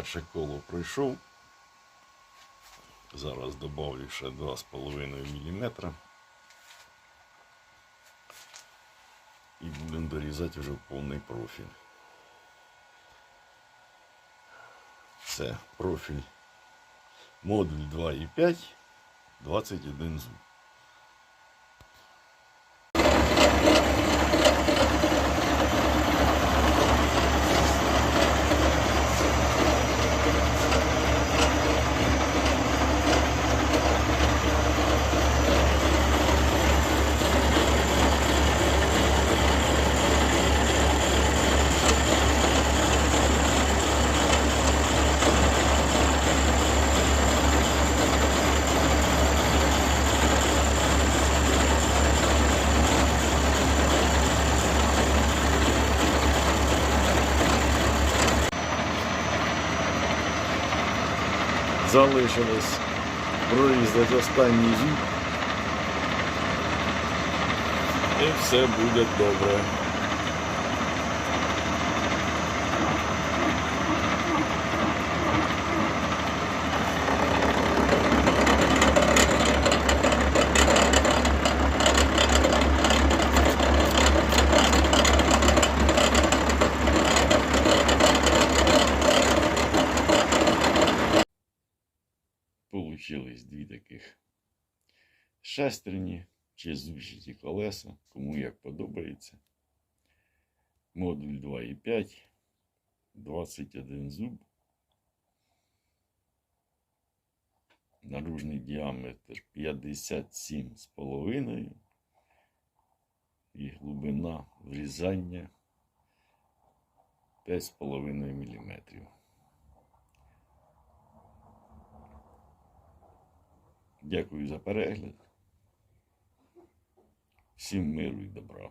Перше коло пройшов. Зараз добавлю ще 2,5 мм. І будемо дорізати вже в повний профіль. Це профіль модуль 2,5, 21 зуб. Залишилось прорізати останній зуб. І все буде добре. Получились дві таких шестерні чи зущиті колеса, кому як подобається. Модуль 2,5, 21 зуб. Наружний діаметр 57,5 і глибина врізання 5,5 мм. Дякую за перегляд. Всім миру і добра.